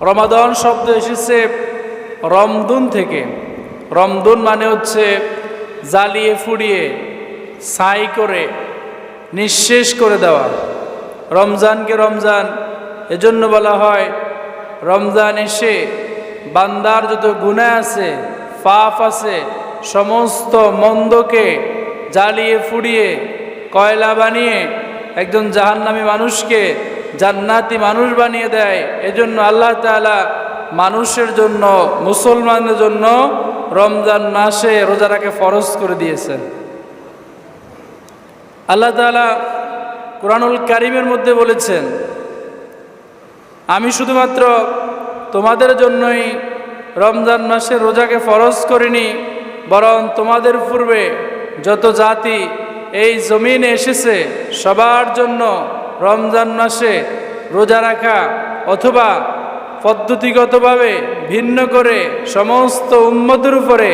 রমাদন শব্দ এসেছে রমদুন থেকে। রমদুন মানে হচ্ছে জ্বালিয়ে ফুড়িয়ে ছাই করে, নিঃশেষ করে দেওয়া। রমজানকে রমজান, এজন্য বলা হয় রমজান এসে বান্দার যত গুণা আছে, পাপ আছে, সমস্ত মন্দকে জ্বালিয়ে ফুড়িয়ে কয়লা বানিয়ে একজন জাহান্নামী মানুষকে জান্নাতি মানুষ বানিয়ে দেয়। এজন্য আল্লাহ তাআলা মানুষের জন্য, মুসলমানদের জন্য রমজান মাসে রোজাটাকে ফরজ করে দিয়েছেন। আল্লাহ তাআলা কোরআনুল কারিমের মধ্যে বলেছেন, আমি শুধুমাত্র তোমাদের জন্যই রমজান মাসে রোজাকে ফরজ করিনি, বরং তোমাদের পূর্বে যত জাতি এই জমিনে এসেছে, সবার জন্য রমজান মাসে রোজা রাখা অথবা পদ্ধতিগতভাবে ভিন্ন করে সমস্ত উম্মতের উপরে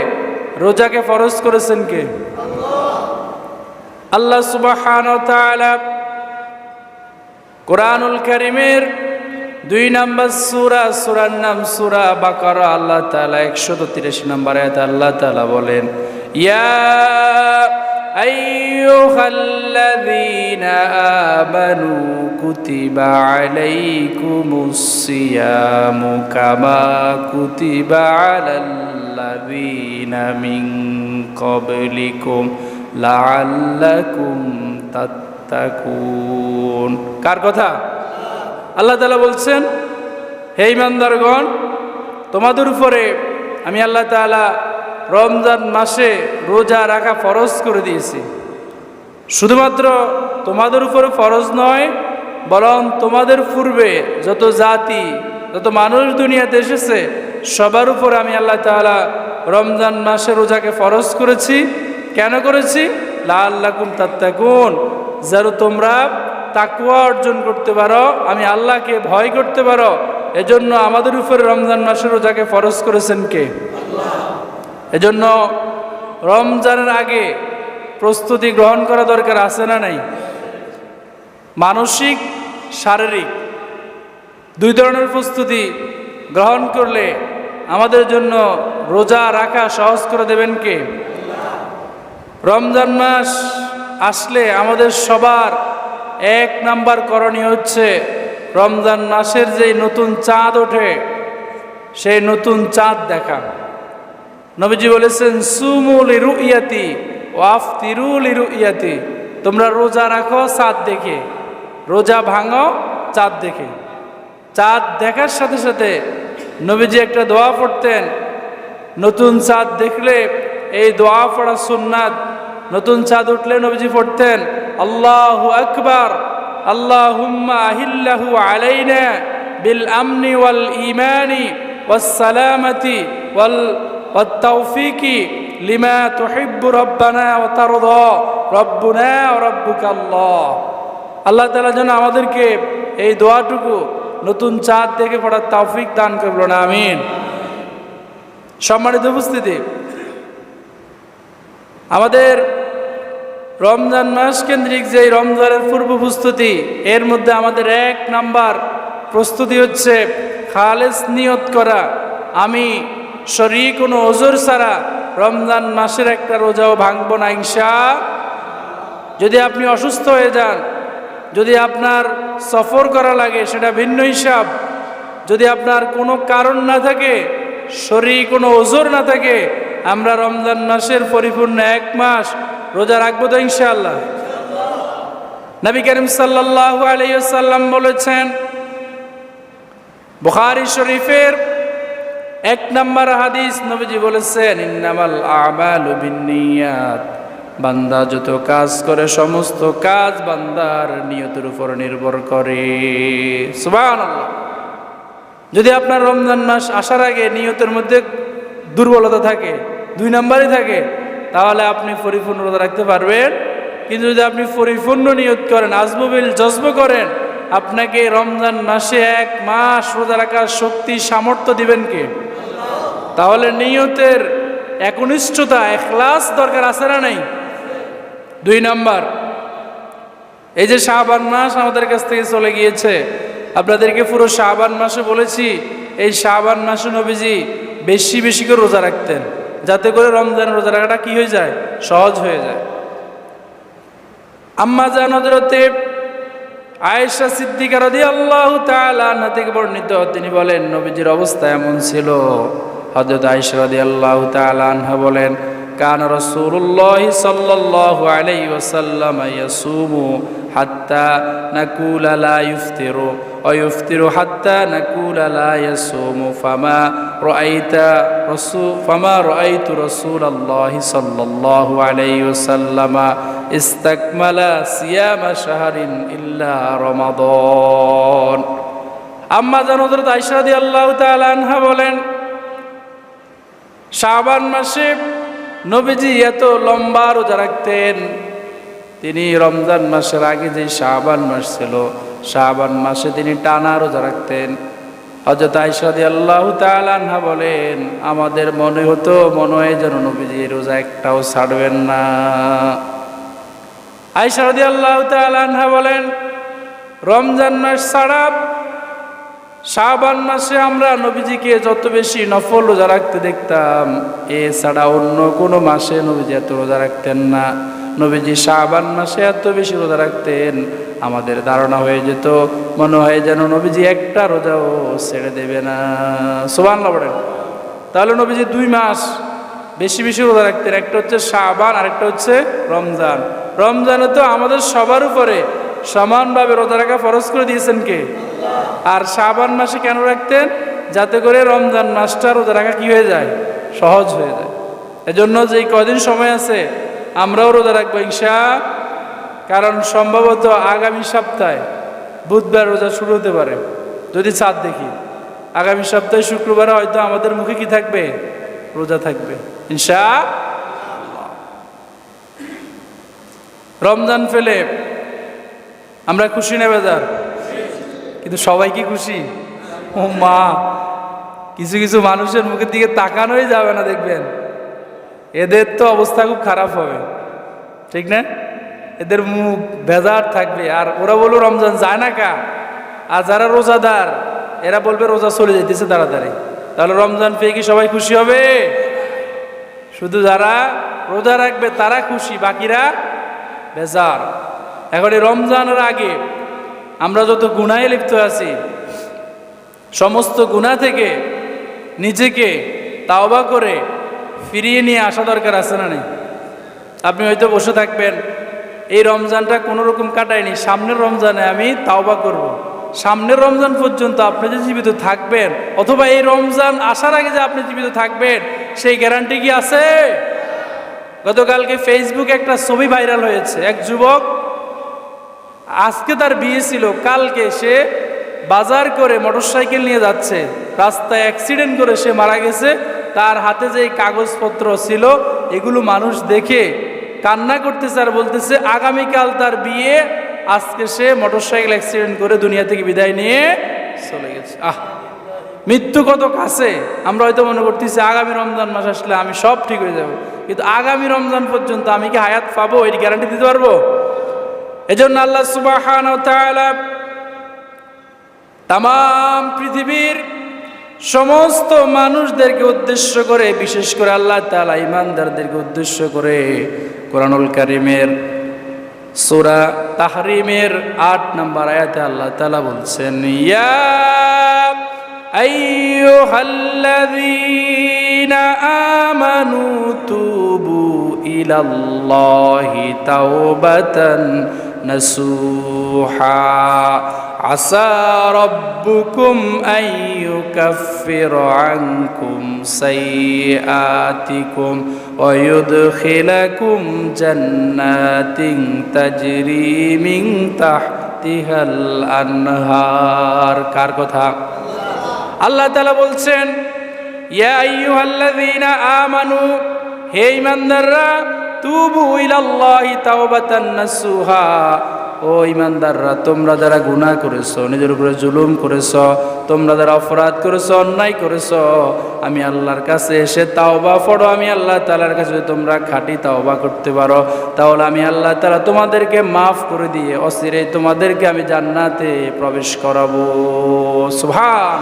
রোজাকে ফরজ করেছেন কে? আল্লাহ সুবাহ কোরআনুল করিমের দুই নম্বর সুরা, সুরার নাম সুরা বাকারা, আল্লাহ তালা একশত তিরাশি নম্বর আয়াত আল্লাহ তালা বলেন, ইয়া أيها الذين آمنوا كتب عليكم الصيام كما كتب على الذين من قبلكم لعلكم تتقون কার কথা আল্লাহ তালা বলছেন হে ইমানদারগণ তোমাদের উপরে আমি আল্লাহ তালা রমজান মাসে রোজা রাখা ফরজ করে দিয়েছি। শুধুমাত্র তোমাদের উপরে ফরজ নয়, বরং তোমাদের পূর্বে যত জাতি, যত মানুষ দুনিয়াতে এসেছে, সবার উপর আমি আল্লাহ তাআলা রমজান মাসে রোজাকে ফরজ করেছি। কেন করেছি? লাল্লাকুম তাত্তাকুন। যেন তোমরা তাকুয়া অর্জন করতে পারো, আমি আল্লাহকে ভয় করতে পারো, এজন্য আমাদের উপরে রমজান মাসে রোজাকে ফরজ করেছেন কে? এজন্য রমজানের আগে প্রস্তুতি গ্রহণ করা দরকার আছে না নাই? মানসিক, শারীরিক দুই ধরনের প্রস্তুতি গ্রহণ করলে আমাদের জন্য রোজা রাখা সহজ করে দেবেন কে? রমজান মাস আসলে আমাদের সবার এক নাম্বার করণীয় হচ্ছে রমজান মাসের যে নতুন চাঁদ ওঠে, সেই নতুন চাঁদ দেখা। নবীজি বলেছেন সুমুল রুইয়াতি ওয়াফ তিরুল রুইয়াতি তোমরা রোজা রাখো, চাঁদ দেখে। রোজা ভাঙো, চাঁদ দেখে। চাঁদ দেখার সাথে সাথে নবীজি একটা দোয়া পড়তেন, নতুন চাঁদ দেখলে এই দোয়া পড়া সুন্নাত, নতুন চাঁদ উঠলে নবীজি পড়তেন, আল্লাহু আকবার, আল্লাহুম্মা আহিল্লাহু আলাইনা বিল আমনি ওয়াল ইমানি ওয়াস সালামাতি ওয়াল والتوفيق لما تحب ربنا وترضى ربنا وربك الله আল্লাহ তাআলা যেন আমাদেরকে এই দোয়াটুকু নতুন চাঁদ দেখে পড়ার তৌফিক দান করলো না আমিন সম্মানিত উপস্থিতি আমাদের রমজান মাস কেন্দ্রিক যে রমজানের পূর্ব প্রস্তুতি এর মধ্যে আমাদের এক নাম্বার প্রস্তুতি হচ্ছে খালেস নিয়ত করা আমি শরীর কোনো ওজোর ছাড়া রমজান মাসের একটা রোজাও ভাঙবো না ইংসা যদি আপনি অসুস্থ হয়ে যান, যদি আপনার সফর করা লাগে, সেটা ভিন্ন হিসাব। যদি আপনার কোনো কারণ না থাকে শরীর কোনো ওজোর না থাকে, আমরা রমজান মাসের পরিপূর্ণ এক মাস রোজা রাখব তো, ইনশাআল্লাহ। নবী করিম সাল্লাহ আলাইসাল্লাম বলেছেন, বুখারি শরীফের এক নম্বর হাদিস নবীজি বলেছেন, ইন্নামাল আমালু বিন্নিয়াত। বান্দা যত কাজ করে, সমস্ত কাজ বান্দার নিয়তের উপর নির্ভর করে। যদি আপনার রমজান মাস আসার আগে নিয়তের মধ্যে দুর্বলতা থাকে, দুই নম্বরই থাকে, তাহলে আপনি পরিপূর্ণতা রাখতে পারবেন। কিন্তু যদি আপনি পরিপূর্ণ নিয়ত করেন, আজমবিল জজব করেন, আপনাকে রমজান মাসে এক মাস রোজা রাখার শক্তি, সামর্থ্য দিবেন কে? তাহলে নিয়তের একনিষ্ঠতা, এখলাস দরকার আছে না নাই? দুই নাম্বার, এই যে শাহবান মাস আমাদের কাছ থেকে চলে গিয়েছে, আপনাদেরকে পুরো শাহবান মাসে বলেছি, এই শাবান মাসে নবীজি বেশি বেশি করে রোজা রাখতেন, যাতে করে রমজান রোজা রাখাটা কি হয়ে যায়? সহজ হয়ে যায়। আম্মা জান হজরতে আয়েশা সিদ্দিকার রাদি আল্লাহ তাআলা থেকে বর্ণিত, তিনি বলেন, নবীজির অবস্থা এমন ছিল। হজরত আইসরাদি আল্লাহ তালহা বলেন, কান রসুল্লাহ সাল্লাল্লাহু আলাইহি ওয়াসাল্লাম ইয়াসুমু হাত্তা নাকুলা লা ইফতিরু, ওয়া ইফতিরু হাত্তা নাকুলা লা ইয়াসুমু, ফামা রাআইতা রাসূল ফামা রাআইতু রাসূলাল্লাহ সাল্লাল্লাহু আলাইহি ওয়াসাল্লাম ইস্তাকমালা সিয়ামা শাহরিন ইল্লা রমাদান. আম্মা জান হযরত আয়েশা রাদিয়াল্লাহু তাআলা আনহা বলেন শাবান মাসে নবীজি এত লম্বা রোজা রাখতেন। তিনি রমজান মাসের আগে যে শাবান মাস ছিল, শাবান মাসে তিনি টানা রোজা রাখতেন। হজরত আইসাদি আল্লাহ তালানহা বলেন, আমাদের মনে হতো, মনে হয় যেন নবীজি রোজা একটাও ছাড়বেন না। আইসাদি আল্লাহ তালানহা বলেন, রমজান মাস ছাড়া শাবান মাসে আমরা নবীজিকে যত বেশি নফল রোজা রাখতে দেখতাম, এছাড়া অন্য কোনো মাসে নবীজি এত রোজা রাখতেন না। নবীজি শাবান মাসে এত বেশি রোজা রাখতেন, আমাদের ধারণা হয়ে যেত, মনে হয় যেন নবীজি একটা রোজাও ছেড়ে দেবে না। সোবান বলেন। তাহলে নবীজি দুই মাস বেশি বেশি রোজা রাখতেন, একটা হচ্ছে শাবান আরেকটা হচ্ছে রমজান। রমজানে তো আমাদের সবার উপরে সমানভাবে রোজা রাখা ফরজ করে দিয়েছেন কে? আর শাবান মাসে কেন রাখতেন? যাতে করে রমজান মাসটা রোজা রাখা কি হয়ে যায়? সহজ হয়ে যায়। এজন্য যে কদিন সময় আছে, আমরাও রোজা রাখব ইনশা, কারণ সম্ভবত আগামী সপ্তাহে বুধবার রোজা শুরু হতে পারে। যদি চাঁদ দেখি, আগামী সপ্তাহে শুক্রবারে হয়তো আমাদের মুখে কি থাকবে? রোজা থাকবে। ইনশা রমজান ফেলে আমরা খুশি নেবে যার কিন্তু সবাই কি খুশি? ও মা, কিছু কিছু মানুষের মুখের দিকে তাকানোই যাবে না দেখবেন। এদের তো অবস্থা খুব খারাপ হবে। ঠিক না? এদের মুখ ভেজার থাকবে। আর ওরা বলব রমজান যায় না কা? আর যারা রোজাদার, এরা বলবে, রোজা চলে যেতেছে তাড়াতাড়ি। তাহলে রমজান পেয়ে কি সবাই খুশি হবে? শুধু যারা রোজা রাখবে, তারা খুশি, বাকিরা বেজার। এখন এই রমজানের আগে আমরা যত গুণায় লিপ্ত আছি, সমস্ত গুণা থেকে নিজেকে তাওবা করে ফিরিয়ে নিয়ে আসা দরকার আছে না নেই আপনি হয়তো বসে থাকবেন, এই রমজানটা কোনো রকম কাটায়নি, সামনের রমজানে আমি তাওবা করব। সামনের রমজান পর্যন্ত আপনি যে জীবিত থাকবেন, অথবা এই রমজান আসার আগে যে আপনি জীবিত থাকবেন, সেই গ্যারান্টি কি আছে গতকালকে ফেসবুকে একটা ছবি ভাইরাল হয়েছে, এক যুবক আজকে তার বিয়ে ছিল, কালকে সে বাজার করে মোটরসাইকেল নিয়ে যাচ্ছে। রাস্তায় অ্যাক্সিডেন্ট করে সে মারা গেছে। তার হাতে যে কাগজপত্র ছিল, এগুলো মানুষ দেখে কান্না করতেছে আর বলতেছে, আগামীকাল তার বিয়ে, আজকে সে মোটরসাইকেল অ্যাক্সিডেন্ট করে দুনিয়া থেকে বিদায় নিয়ে চলে গেছে। আহ, মৃত্যু কত কাছে? আমরা হয়তো মনে করতেছি, আগামী রমজান মাস আসলে আমি সব ঠিক হয়ে যাব। কিন্তু আগামী রমজান পর্যন্ত আমি কি হায়াত পাবো? এর গ্যারান্টি দিতে পারব? এজন্য আল্লাহ সুবাহ তাম পৃথিবীর সমস্ত মানুষদেরকে উদ্দেশ্য করে, বিশেষ করে আল্লাহ তালা ইমানদারদেরকে উদ্দেশ্য করে কোরআনুল কারিমের সুরা তাহরিমের আট নম্বর আয়াতে আল্লাহ তালা বলছেন, ইয়া আমানু তুবু ইলাল্লাহি তাওবাতান نسوحا عسى ربكم أن يكفر عنكم سيئاتكم ويدخلكم جنات تجري من تحتها الأنهار কার কথা আল্লাহ তালা বলছেন ইয়া আইয়ুহাল্লাযীনা আমানু হে ইমানদাররা তুবু ইলাল্লাহি তাওবাতান নাসুহা। ও ইমানদাররা তোমরা যারা গুনাহ করেছ, নিজের উপরে জুলুম করেছ, তোমরা যারা অপরাধ করেছ, অন্যায় করেছ, আমি আল্লাহর কাছে এসে তাওবা পড়ো আমি আল্লাহ তাআলার কাছে তোমরা খাঁটি তাওবা করতে পারো, তাহলে আমি আল্লাহ তাআলা তোমাদেরকে মাফ করে দিয়ে অস্থিরে তোমাদেরকে আমি জান্নাতে প্রবেশ করাবো। সুবহান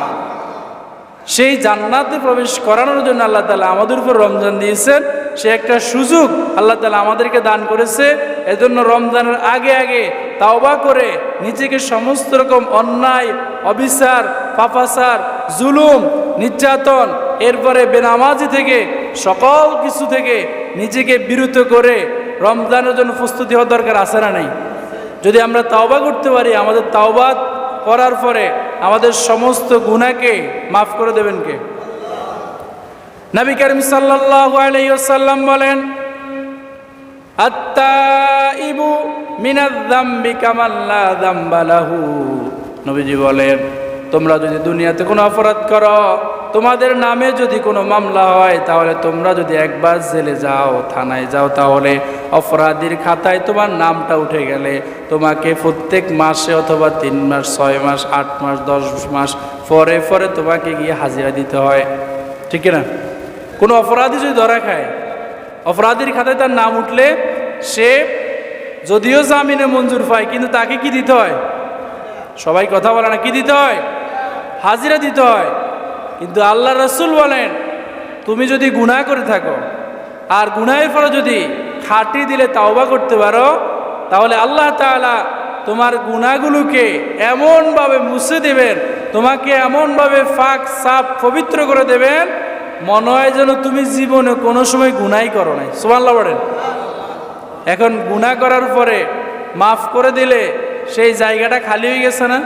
সেই জান্নাতে প্রবেশ করানোর জন্য আল্লাহ তালা আমাদের উপর রমজান দিয়েছেন। সে একটা সুযোগ আল্লাহ তালা আমাদেরকে দান করেছে। এজন্য রমজানের আগে আগে তাওবা করে নিজেকে সমস্ত রকম অন্যায়, অবিচার, পাপাচার, জুলুম, নির্যাতন, এরপরে বেনামাজি থেকে, সকল কিছু থেকে নিজেকে বিরত করে রমজানের জন্য প্রস্তুতি হওয়ার দরকার আছে না নেই? যদি আমরা তাওবা করতে পারি, আমাদের তাওবা করার পরে আমাদের সমস্ত গুণাকে মাফ করে দেবেন কে? নবী করিম সাল্লাল্লাহু আলাইহি ওয়াসাল্লাম বলেন, আত্তাইবু মিনায-যামবি কামাল লা যামবা লাহু। নবীজি বলেন, তোমরা যদি দুনিয়াতে কোনো অপরাধ করো তোমাদের নামে যদি কোনো মামলা হয়, তাহলে তোমরা যদি একবার জেলে যাও, থানায় যাও, তাহলে অপরাধীর খাতায় তোমার নামটা উঠে গেলে তোমাকে প্রত্যেক মাসে অথবা তিন মাস, ছয় মাস, আট মাস, দশ মাস পরে পরে তোমাকে গিয়ে হাজিরা দিতে হয়। ঠিক না কোনো অপরাধী যদি ধরা খায়, অপরাধীর খাতায় তার নাম উঠলে সে যদিও জামিনে মঞ্জুর পায়, কিন্তু তাকে কি দিতে হয়? সবাই কথা বলে না, কি দিতে হয়? হাজিরা দিতে হয়। কিন্তু আল্লাহ রসুল বলেন, তুমি যদি গুনাহ করে থাকো, আর গুনাহের ফলে যদি খাটি দিলে তাওবা করতে পারো, তাহলে আল্লাহ তাআলা তোমার গুণাগুলোকে এমনভাবে মুছে দেবেন, তোমাকে এমনভাবে ফাঁক, সাপ, পবিত্র করে দেবেন, মনে হয় যেন তুমি জীবনে কোনো সময় গুনাই করো নাই। সুমাল্লা বলেন। এখন গুনাহ করার পরে মাফ করে দিলে সেই জায়গাটা খালি হয়ে গেছে না?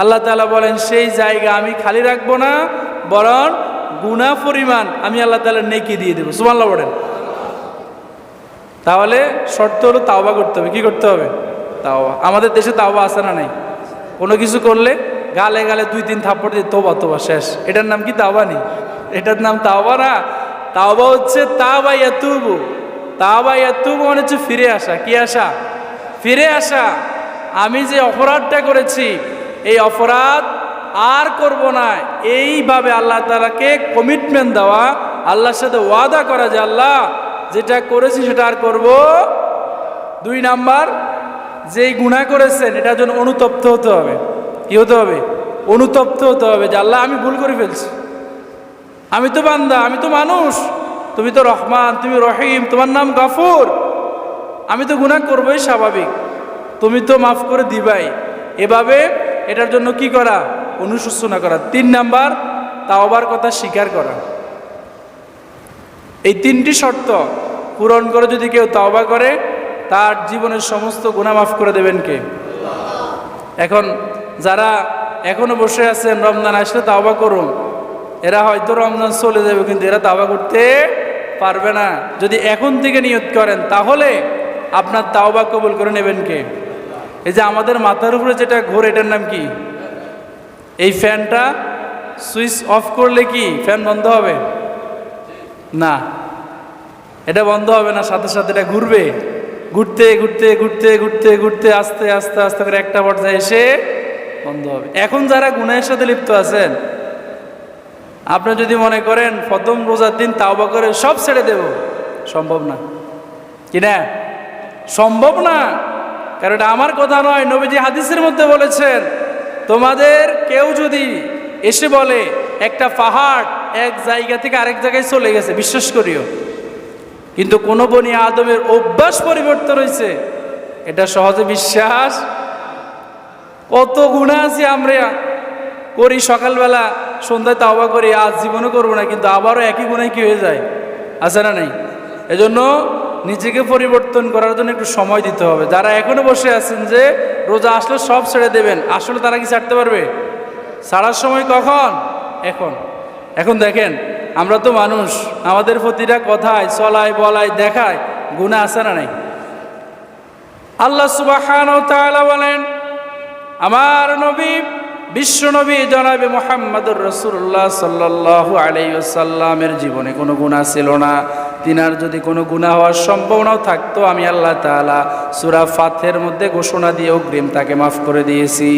আল্লাহ তালা বলেন, সেই জায়গা আমি খালি রাখব না, বরং গুনাহ পরিমাণ আমি আল্লাহ তাআলা নেকি দিয়ে দেবো। সুমাল্লা বলেন। তাহলে শর্ত হলো তাওবা করতে হবে। কি করতে হবে? তাওবা। আমাদের দেশে তাওবা আছে না নাই? কোনো কিছু করলে গালে গালে দুই তিন থাপ্পড় দিয়ে তোবা তোবা, শেষ। এটার নাম কি তাওবা নেই এটার নাম তাওবা না। তাওবা হচ্ছে তাওবা ইয়াতুবু। তাওবা ইয়াতুবু মানে হচ্ছে ফিরে আসা। কি আসা? ফিরে আসা। আমি যে অপরাধটা করেছি এই অপরাধ আর করব না। এইভাবে আল্লাহ তালাকে কমিটমেন্ট দেওয়া, আল্লাহর সাথে ওয়াদা করা যে আল্লাহ, যেটা করেছি সেটা আর করব। দুই নাম্বার, যেই গুণা করেছেন, এটার জন্য অনুতপ্ত হতে হবে। কি হতে হবে? অনুতপ্ত হতে হবে যে আল্লাহ, আমি ভুল করে ফেলছি। আমি তো বান্দা, আমি তো মানুষ। তুমি তো রহমান, তুমি রহিম, তোমার নাম গাফুর। আমি তো গুণা করবোই স্বাভাবিক। তুমি তো মাফ করে দিবাই। এভাবে এটার জন্য কি করা? অনুশোচনা করা। তিন নাম্বার, তাওবার কথা স্বীকার করা। এই তিনটি শর্ত পূরণ করে যদি কেউ তাওবা করে, তার জীবনের সমস্ত গুণা মাফ করে দেবেন কে? এখন যারা এখনও বসে আছেন, রমজান আসলে তাওবা করুন। এরা হয়তো রমজান চলে যাবে, কিন্তু এরা তাওবা করতে পারবে না। যদি এখন থেকে নিয়ত করেন, তাহলে আপনার তাওবা কবুল করে নেবেন কে? এই যে আমাদের মাথার উপরে যেটা ঘোর, এটার নাম কি? এই ফ্যানটা সুইচ অফ করলে কি ফ্যান বন্ধ হবে? না। এটা বন্ধ হবে না, সাথে সাথে এটা ঘুরবে। ঘুরতে ঘুরতে ঘুরতে ঘুরতে ঘুরতে, আস্তে আস্তে আস্তে করে একটা পর্যায়ে এসে বন্ধ হবে। এখন যারা গুণের সাথে লিপ্ত আছেন, আপনি যদি মনে করেন প্রথম রোজার দিন তাওবা করে সব ছেড়ে দেব, সম্ভব না। কি না? সম্ভব না। কারণ এটা আমার কথা নয়, নবীজি হাদিসের মধ্যে বলেছেন, তোমাদের কেউ যদি এসে বলে, একটা পাহাড় এক জায়গা থেকে আরেক জায়গায় চলে গেছে, বিশ্বাস করিও। কিন্তু কোনো বনি আদমের অভ্যাস পরিবর্তন হয়েছে, এটা সহজে বিশ্বাস? কত গুণা আছে আমরা। করি সকালবেলা, সন্ধ্যায় তাওবা করি, আজ জীবনও করব না, কিন্তু আবারও একই গুণায় কি হয়ে যায়? আছে না নেই? এজন্য নিজেকে পরিবর্তন করার জন্য একটু সময় দিতে হবে। যারা এখনও বসে আছেন যে রোজা আসলে সব ছেড়ে দেবেন, আসলে তারা কি ছাড়তে পারবে? ছাড়ার সময় কখন? এখন। এখন দেখেন, আমরা তো মানুষ, আমাদের প্রতিটা কথায়, চলায়, বলায়, দেখায় গুণা আছে না নাই? আল্লাহ সুবাহ বলেন, আমার নবী, বিশ্ব নবী জনাবে মোহাম্মদুর রসুল্লাহ সাল্লাহু আলাইসাল্লামের জীবনে কোনো গুণা ছিল না। তিনার যদি কোনো গুণা হওয়ার সম্ভাবনাও থাকতো, আমি আল্লাহ তালা সুরা ফাথের মধ্যে ঘোষণা দিয়ে অগ্রিম তাকে মাফ করে দিয়েছি।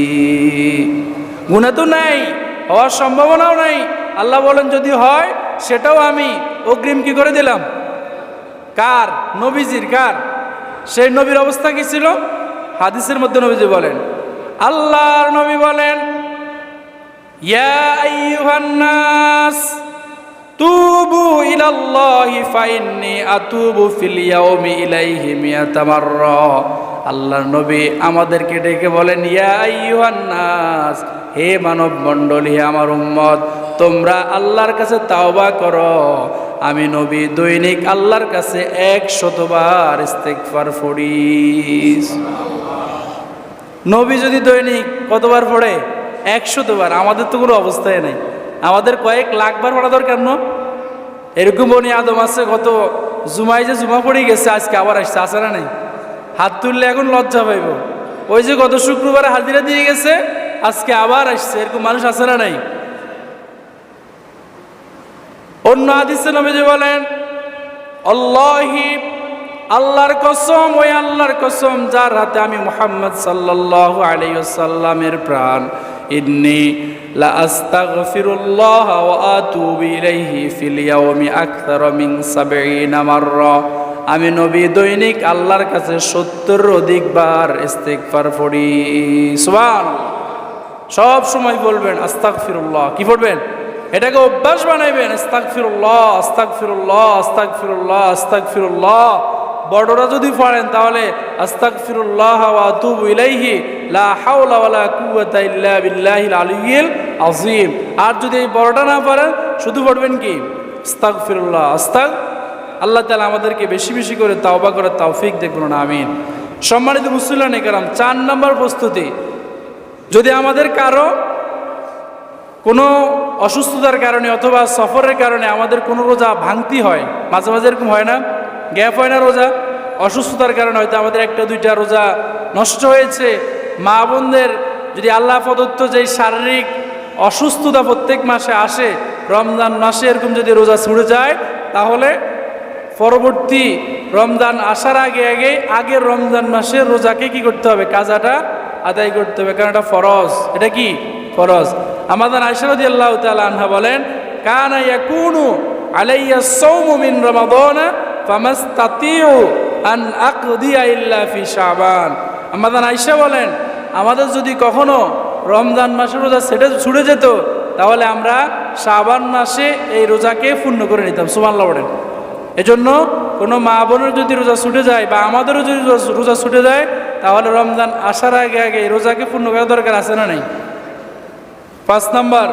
গুণা তো নাই, হওয়ার সম্ভাবনাও নাই। আল্লাহ বলেন, যদি হয়, সেটাও আমি অগ্রিম কি করে দিলাম? কার? নবীজির, কার? সেই নবীর অবস্থা কি ছিল? হাদিসের মধ্যে নবীজি বলেন, আল্লাহর নবী বলেন, ইয়া আইয়ুহান নাস তুবু ইলাল্লাহি ফাইন্নি আতুবু ফিল ইয়াউমি ইলাইহি আল্লাহর নবী আমাদেরকে ডেকে বলেন, ইয়া আইয়ুহান নাস হে মানব মণ্ডলী আমার উম্মত, তোমরা আল্লাহর কাছে তাওবা করো। আমি নবী দৈনিক আল্লাহর কাছে এক শতবার ইস্তেগফার পড়িস নবী যদি দৈনিক কতবার পড়ে? একশতবার, আমাদের তো কোনো অবস্থায় নেই। আমাদের কয়েক লাখবার পড়া দরকার ন? এরকম বনি আদম আছে, গত জুমাই যে জুমা পড়ে গেছে, আজকে আবার আসছে আসে না নেই? হাত তুললে এখন লজ্জা পাইব। ওই যে গত শুক্রবারে হাজিরা দিয়ে গেছে, আজকে আবার আসছে, এরকম মানুষ আছে না নাই? অন্য হাদিসে নবীজি বলেন, আল্লাহি আল্লাহর কসম, ওই আল্লাহর কসম যার হাতে আমি মুহাম্মদ সাল্লাল্লাহু আলাইহি ওয়াসাল্লামের প্রাণ। ইন্নি লা আস্তাগফিরুল্লাহ ওয়া আতুবু ইলাইহি ফিল ইয়াউমি আকতার মিন 70 মাররা। আমি নবী দৈনিক আল্লাহর কাছে 70 অধিকবার ইস্তেগফার পড়ি। সুবহানাল্লাহ। সব সময় বলবেন, আস্তাগফিরুল্লাহ। কি পড়বেন? এটাকে অভ্যাস বানাইবেন, আস্তাগফিরুল্লাহ আস্তাগফিরুল্লাহ আস্তাগফিরুল্লাহ আস্তাগফিরুল্লাহ। বড়রা যদি পড়েন, তাহলে ওয়া ইলাইহি লা হাওলা ওয়ালা কুওয়াতা ইল্লা বিল্লাহিল আলিয়্যিল আযীম। আর যদি এই বড়টা না পারেন শুধু পড়বেন কি? আস্তাগফিরুল্লাহ, আস্তাগ। আল্লাহ তাআলা আমাদেরকে বেশি বেশি করে তাওবা করার তৌফিক দেখুন আমিন। সম্মানিত মুসলিম একরাম চার নম্বর প্রস্তুতি, যদি আমাদের কারও কোনো অসুস্থতার কারণে অথবা সফরের কারণে আমাদের কোনো রোজা ভাঙতি হয়, মাঝে মাঝে এরকম হয় না? গ্যাপ হয় না রোজা। অসুস্থতার কারণে হয়তো আমাদের একটা, দুইটা রোজা নষ্ট হয়েছে। মা বোনদের যদি আল্লাহ প্রদত্ত যেই শারীরিক অসুস্থতা প্রত্যেক মাসে আসে, রমজান মাসে এরকম যদি রোজা ছুড়ে যায়, তাহলে পরবর্তী রমজান আসার আগে আগে, আগের রমজান মাসের রোজাকে কি করতে হবে? কাজাটা আদায় করতে হবে। কারণ এটা ফরজ। এটা কি? ফরজ। আমাদের আয়সারদি আল্লাহ তাআলা আনহা বলেন, কানা ইয়াকুনু আলাইয়া সাওমু মিন রমাদানা আন আমাদের বলেন, আমাদের যদি কখনো রমজান মাসের রোজা সেটা ছুটে যেত, তাহলে আমরা শাবান মাসে এই রোজাকে পূর্ণ করে নিতাম, সুবহানাল্লাহ বলেন। এজন্য কোনো মা বোনের যদি রোজা ছুটে যায় বা আমাদেরও যদি রোজা- ছুটে যায়, তাহলে রমজান আসার আগে আগে এই রোজাকে পূর্ণ করা দরকার আছে না নেই? পাঁচ নাম্বার,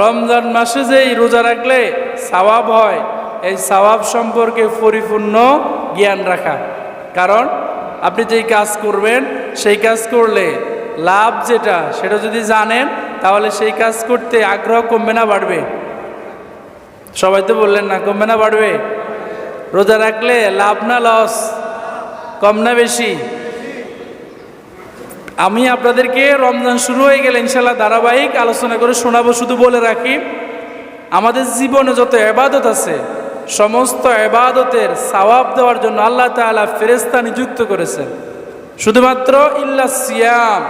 রমজান মাসে যে এই রোজা রাখলে সওয়াব হয় এই সওয়াব সম্পর্কে পরিপূর্ণ জ্ঞান রাখা। কারণ আপনি যেই কাজ করবেন, সেই কাজ করলে লাভ যেটা, সেটা যদি জানেন, তাহলে সেই কাজ করতে আগ্রহ কমবে না, বাড়বে। সবাই তো বললেন না, কমবে না, বাড়বে? রোজা রাখলে লাভ না, লস? কম না, বেশি? আমি আপনাদেরকে রমজান শুরু হয়ে গেলে ইনশাল্লাহ ধারাবাহিক আলোচনা করে শোনাবো, শুধু বলে রাখি, আমাদের জীবনে যত এবাদত আছে সমস্ত এবাদতের সওয়াব দেওয়ার জন্য আল্লাহ তাআলা ফেরেস্তা নিযুক্ত করেছেন। শুধুমাত্র ইল্লা সিয়াম,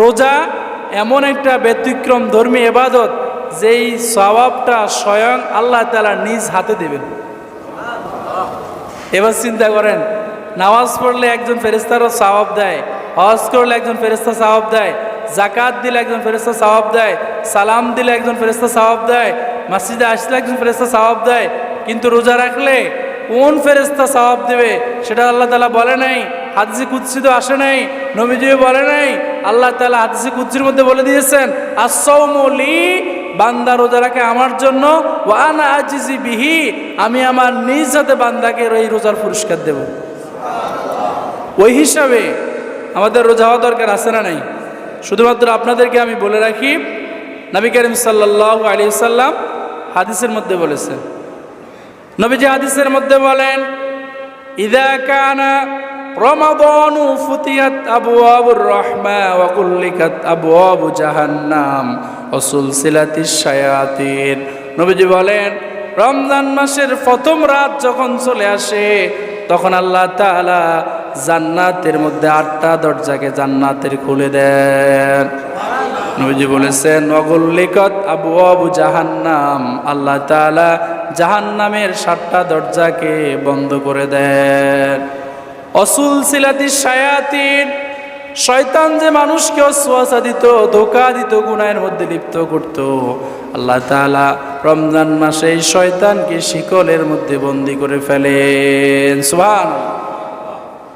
রোজা এমন একটা ব্যতিক্রম ধর্মী এবাদত যেই সওয়াবটা স্বয়ং আল্লাহ তাআলা নিজ হাতে দেবেন। এবার চিন্তা করেন, নামাজ পড়লে একজন ফেরেস্তারও সওয়াব দেয়, হজ করলে একজন ফেরেস্তা সওয়াব দেয় জাকাত দিলে একজন ফেরেস্তা সওয়াব দেয়, সালাম দিলে একজন ফেরেস্তা সওয়াব দেয়, মসজিদে আসলে একজন ফেরেস্তা সওয়াব দেয় কিন্তু রোজা রাখলে কোন ফেরেস্তা সওয়াব দেবে সেটা আল্লাহ তালা বলে নাই, হাদিসে কুৎসি তো আসে নাই নবীজি বলে নাই, আল্লাহ তালা হাদিসে কুৎসির মধ্যে বলে দিয়েছেন আসৌমলি বান্দা রোজা রাখে আমার জন্য ওয়ানা আজিজি বিহি, আমি আমার নিজ হাতে বান্দাকে এই রোজার পুরস্কার দেব। ওই হিসাবে আমাদের রোজা হওয়া দরকার আছে না নাই? শুধুমাত্র আপনাদেরকে আমি বলে রাখি, নবী করিম সাল্লাহ আলী সাল্লাম হাদিসের মধ্যে বলেছেন নবীজি হাদিসের মধ্যে বলেন, ইদা কানা রমাদানু ফুতিয়াত আবওয়াবুর রহমা ওয়া কুল্লিকাত আবওয়াবু জাহান্নাম ওয়া সুলসিলাতিশ শায়াতিন। নবীজি বলেন, রমজান মাসের প্রথম রাত যখন চলে আসে, তখন আল্লাহ তাআলা জান্নাতের মধ্যে আটটা দরজাকে জান্নাতের খুলে দেন। নবীজি বলেছেন অগল্লিকত আবু আবু জাহান্নাম। আল্লাহ তাআলা জাহান্নামের সাতটা দরজাকে বন্ধ করে দেন। অসুল সিলাতি শায়াতিন। শয়তান যে মানুষকে অশ্বাসা দিত, ধোকা দিত গুনায়ের মধ্যে লিপ্ত করত। আল্লাহ তাআলা রমজান মাসে এই শয়তানকে শিকলের মধ্যে বন্দি করে ফেলেন। সুবহান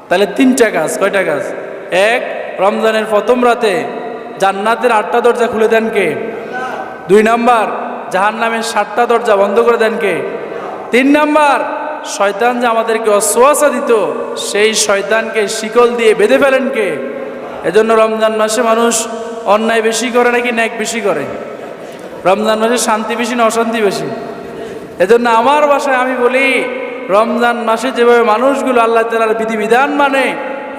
তাহলে তিনটা কাজ, কয়টা কাজ? এক, রমজানের প্রথম রাতে জান্নাতের আটটা দরজা খুলে দেন কে? দুই নাম্বার জাহান নামের সাতটা দরজা বন্ধ করে দেন কে? তিন নাম্বার, শয়তান যে আমাদেরকে অশ্বাসা দিত, সেই শয়তানকে শিকল দিয়ে বেঁধে ফেলেন কে? এজন্য রমজান মাসে মানুষ অন্যায় বেশি করে নাকি ন্যাক বেশি করে? রমজান মাসে শান্তি বেশি না অশান্তি বেশি? এজন্য আমার বাসায় আমি বলি, রমজান মাসে যেভাবে মানুষগুলো আল্লাহ তালার বিধিবিধান মানে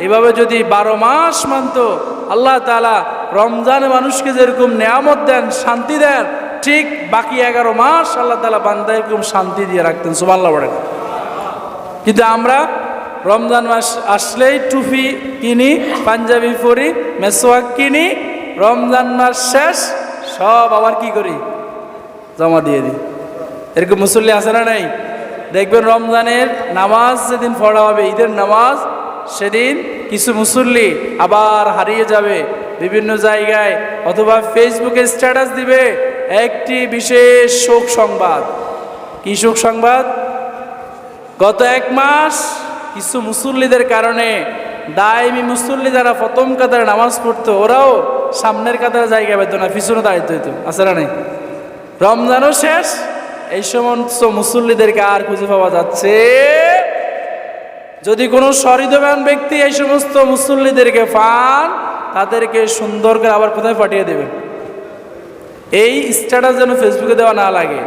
এভাবে যদি বারো মাস মানত, আল্লাহ তালা রমজানে মানুষকে যেরকম নেয়ামত দেন, শান্তি দেন, ঠিক বাকি এগারো মাস আল্লাহ তালা বান্দা এরকম শান্তি দিয়ে রাখতেন সুমাল্লা বলেন। কিন্তু আমরা রমজান মাস আসলেই টুপি কিনি, পাঞ্জাবি পরি মেসোয়াক কিনি, রমজান মাস শেষ, সব আবার কি করি? জমা দিয়ে দিই। এরকম মুসল্লি আছে না নাই? দেখবেন রমজানের নামাজ যেদিন পড়া হবে, ঈদের নামাজ, সেদিন কিছু মুসল্লি আবার হারিয়ে যাবে। বিভিন্ন জায়গায় অথবা ফেসবুকে স্ট্যাটাস দিবে একটি বিশেষ শোক সংবাদ। কি শোক সংবাদ? গত এক মাস কিছু মুসল্লিদের কারণে দায়মি মুসল্লি যারা প্রথম কাতারে নামাজ পড়তো, ওরাও সামনের কাতারে জায়গা পেত না, পিছনে দায়িত্ব হইতো। না নাই? রমজানও শেষ, এই সমস্ত মুসল্লিদেরকে আর খুঁজে পাওয়া যাচ্ছে যদি কোনো সহৃদবান ব্যক্তি এই সমস্ত মুসল্লিদেরকে পান, তাদেরকে সুন্দর করে আবার কোথায় পাঠিয়ে দেবেন এই স্ট্যাটাস যেন ফেসবুকে দেওয়া না লাগে।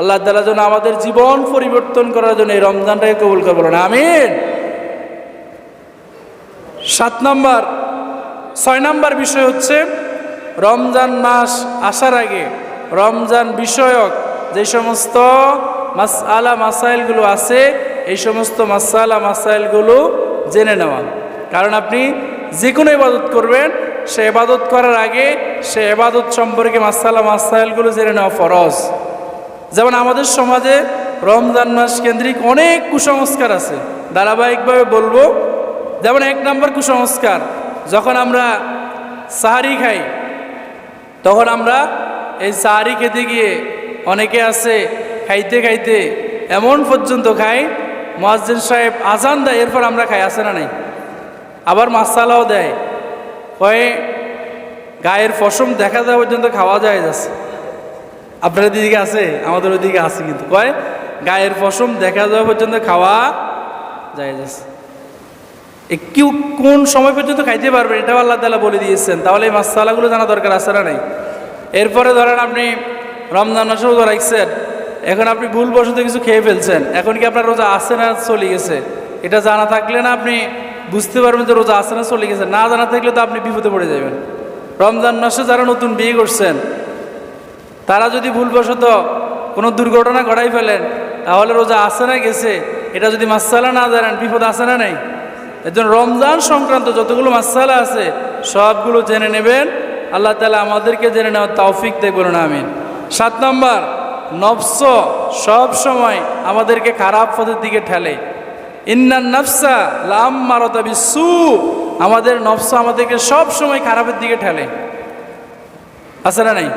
আল্লাহ তালা যেন আমাদের জীবন পরিবর্তন করার জন্য এই রমজানটাকে কবুল করে বলেন, আমিন। সাত নম্বর, ছয় নম্বর বিষয় হচ্ছে, রমজান মাস আসার আগে রমজান বিষয়ক যে সমস্ত মাস আলা মাসাইলগুলো আছে এই সমস্ত মাসালা, মাসাইলগুলো জেনে নেওয়া। কারণ আপনি যে কোনো ইবাদত করবেন, সে ইবাদত করার আগে সে ইবাদত সম্পর্কে মাসালা, মাসাইলগুলো জেনে নেওয়া ফরজ। যেমন আমাদের সমাজে রমজান মাস কেন্দ্রিক অনেক কুসংস্কার আছে। ধারাবাহিকভাবে বলব, যেমন এক নম্বর কুসংস্কার, যখন আমরা সাহারি খাই, তখন আমরা এই সাহারি খেতে গিয়ে অনেকে আছে, খাইতে খাইতে এমন পর্যন্ত খাই মোয়াজ্জিন সাহেব আজান দেয়, এরপর আমরা খাই আসে না নাই? আবার মাসালাও দেয়। কয়ে গায়ের ফসম দেখা দেওয়া পর্যন্ত খাওয়া যায়, যাচ্ছে। আপনার দিকে আছে? আমাদের ওইদিকে আছে কিন্তু। কয়? গায়ের পশম দেখা যাওয়া পর্যন্ত খাওয়া যায়, যাচ্ছে। কেউ কোন সময় পর্যন্ত খাইতে পারবেন এটাও আল্লাহ তালা বলে দিয়েছেন। তাহলে এই মাসালাগুলো জানা দরকার, আছে না নাই? এরপরে ধরেন আপনি রমজান মাসে রোজা রাখছেন। এখন আপনি ভুলবশত কিছু খেয়ে ফেলছেন। এখন কি আপনার রোজা আছে না চলে গেছে? এটা জানা থাকলে না আপনি বুঝতে পারবেন যে রোজা আছে না চলে গেছে। না জানা থাকলে তো আপনি বিপদে পড়ে যাবেন। রমজান মাসে যারা নতুন বিয়ে করছেন, তারা যদি ভুলবশত কোনো দুর্ঘটনা ঘটাই ফেলেন, তাহলে রোজা আসে না গেছে? এটা যদি মাসালা না জানেন, বিপদ আসে না নাই? এর জন্য রমজান সংক্রান্ত যতগুলো মাসালা আছে, সবগুলো জেনে নেবেন। আল্লাহ তালা আমাদেরকে জেনে নেওয়ার তৌফিক দেখ বলুন, আমিন। সাত নম্বর নফস সব সময় আমাদেরকে খারাপ পথের দিকে ঠেলে। ইন্নান নফসা লাম মারতা বিসু, আমাদের নফস আমাদেরকে সব সময় খারাপের দিকে ঠেলে। আছে না নাই?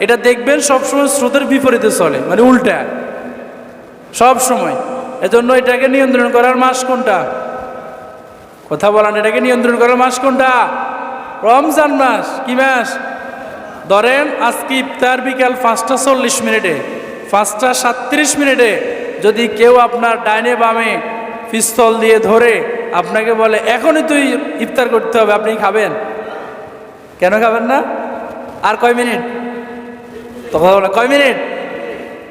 এটা দেখবেন সবসময় স্রোতের বিপরীতে চলে মানে উল্টা। সব সময়। এজন্য এটাকে নিয়ন্ত্রণ করার মাস কোনটা? কথা বলান, এটাকে নিয়ন্ত্রণ করার মাস কোনটা? রমজান মাস, কি মাস? ধরেন, আজকে ইফতার বিকাল পাঁচটা চল্লিশ মিনিটে, পাঁচটা সাতত্রিশ মিনিটে যদি কেউ আপনার ডাইনে বামে পিস্তল দিয়ে ধরে আপনাকে বলে, এখনই তুই ইফতার করতে হবে, আপনি খাবেন? কেন খাবেন না? আর কয় মিনিট? তখন বলে, কয় মিনিট?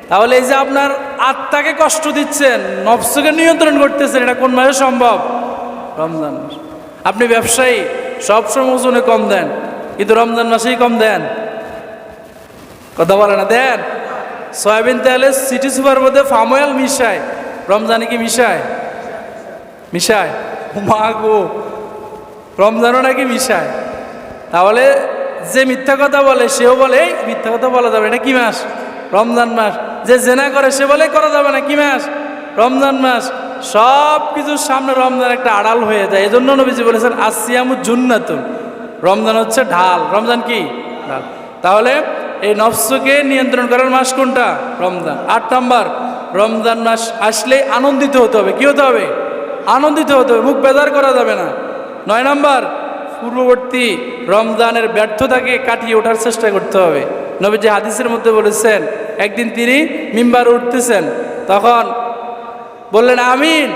তাহলে এই যে আপনার আত্মাকে কষ্ট দিচ্ছেন, নফসকে নিয়ন্ত্রণ করতেছেন, এটা কোন মাসে সম্ভব? রমজান আপনি ব্যবসায়ী সবসময় ওজনে কম দেন, কিন্তু রমজান মাসেই কম দেন। কথা বলে না দেন। সয়াবিন তেলে সিটি সুপার মধ্যে ফার্ম অয়েল মিশায়। রমজানে কি মিশায়? মিশায়। মা গো রমজানও নাকি মিশায়? তাহলে যে মিথ্যা কথা বলে সেও বলে "এই, মিথ্যা কথা বলা যাবে এটা কি মাস? রমজান মাস। যে জেনা করে সে বলে করা যাবে না কি মাস? রমজান মাস। সব কিছুর সামনে রমজান একটা আড়াল হয়ে যায়। এজন্য নবীজি বলেছেন আসিয়ামু জুন্নাতুন রমজান হচ্ছে ঢাল। রমজান কি? ঢাল। তাহলে এই নফসকে নিয়ন্ত্রণ করার মাস কোনটা? রমজান। আট নম্বর, রমজান মাস আসলে আনন্দিত হতে হবে। কি হতে হবে? আনন্দিত হতে হবে। মুখ বেজার করা যাবে না। নয় নম্বর, পূর্ববর্তী রমজানের ব্যর্থতাকে কাটিয়ে ওঠার চেষ্টা করতে হবে। নবীজি হাদিসের মধ্যে বলেছেন, একদিন তিনি মিম্বার উঠতেছেন, তখন বললেন, আমিন।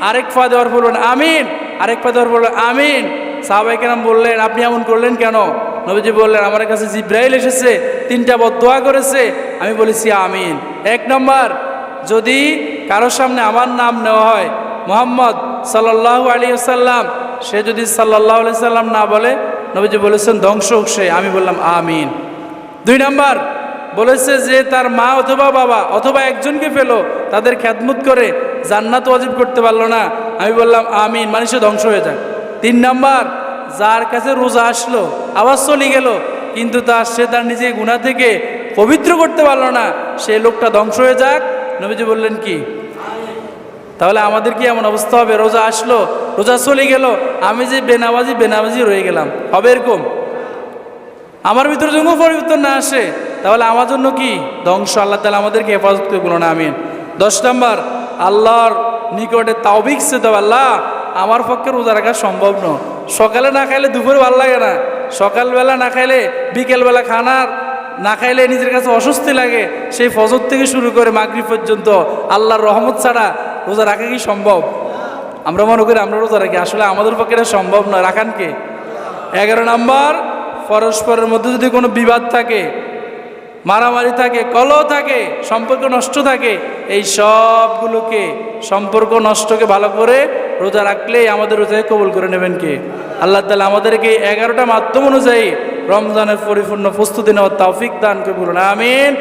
আরেক পা দেওয়ার বললেন, আমিন। আরেক পা দেওয়ার বললেন, আমিন। সাহাবাই কেরাম বললেন, আপনি এমন করলেন কেন? নবীজি বললেন, আমার কাছে জিব্রাইল এসেছে, তিনটা বদোয়া করেছে। আমি বলেছি, আমিন। এক নম্বর, যদি কারোর সামনে আমার নাম নেওয়া হয়, মোহাম্মদ সাল্লাহ আলী সাল্লাম সে যদি সাল্লাহ আলি সাল্লাম না বলে, নবীজি বলেছেন, ধ্বংস হোক সে। আমি বললাম, আমিন। দুই নাম্বার, বলেছে যে তার মা অথবা বাবা অথবা একজনকে পেল তাদের খ্যাতমুত করে জান্নাত ওয়াজিব করতে পারল না। আমি বললাম, আমিন। মানুষে ধ্বংস হয়ে যায়। তিন নাম্বার যার কাছে রোজা আসলো আবার চলে গেল, কিন্তু তার সে তার নিজে গুণা থেকে পবিত্র করতে পারল না। সে লোকটা ধ্বংস হয়ে যাক। নবীজি বললেন কি? তাহলে আমাদের কি এমন অবস্থা হবে? রোজা আসলো, রোজা চলে গেল, আমি যে বেনাবাজি বেনাবাজি রয়ে গেলাম। হবে এরকম? আমার ভিতরে যখন পরিবর্তন না আসে, তাহলে আমার জন্য কি? ধ্বংস। আল্লাহ তালা আমাদেরকে হেফাজত করে বলো না আমিন। দশ নম্বর, আল্লাহর নিকটে তাওবিক সে আল্লাহ, আমার পক্ষে রোজা রাখা সম্ভব নয়। সকালে না খাইলে দুপুরে ভালো লাগে না। সকালবেলা না খাইলে বিকেলবেলা খানার, না খাইলে নিজের কাছে অস্বস্তি লাগে। সেই ফজর থেকে শুরু করে মাগরি পর্যন্ত আল্লাহর রহমত ছাড়া রোজা রাখা কি সম্ভব? আমরা মনে করি আমরা রোজা রাখি। আসলে আমাদের পক্ষে এটা সম্ভব নয়। রাখান কে? এগারো নম্বর, পরস্পরের মধ্যে যদি কোনো বিবাদ থাকে মারামারি থাকে, কলহ থাকে, সম্পর্ক নষ্ট থাকে, এই সবগুলোকে সম্পর্ক নষ্টকে ভালো করে রোজা রাখলেই আমাদের রোজাকে কবুল করে নেবেন কে? আল্লাহ তালা আমাদেরকে এগারোটা মাধ্যম অনুযায়ী রমজানের পরিপূর্ণ প্রস্তুতি নেওয়ার তৌফিক দান কে বলুন, আমিন।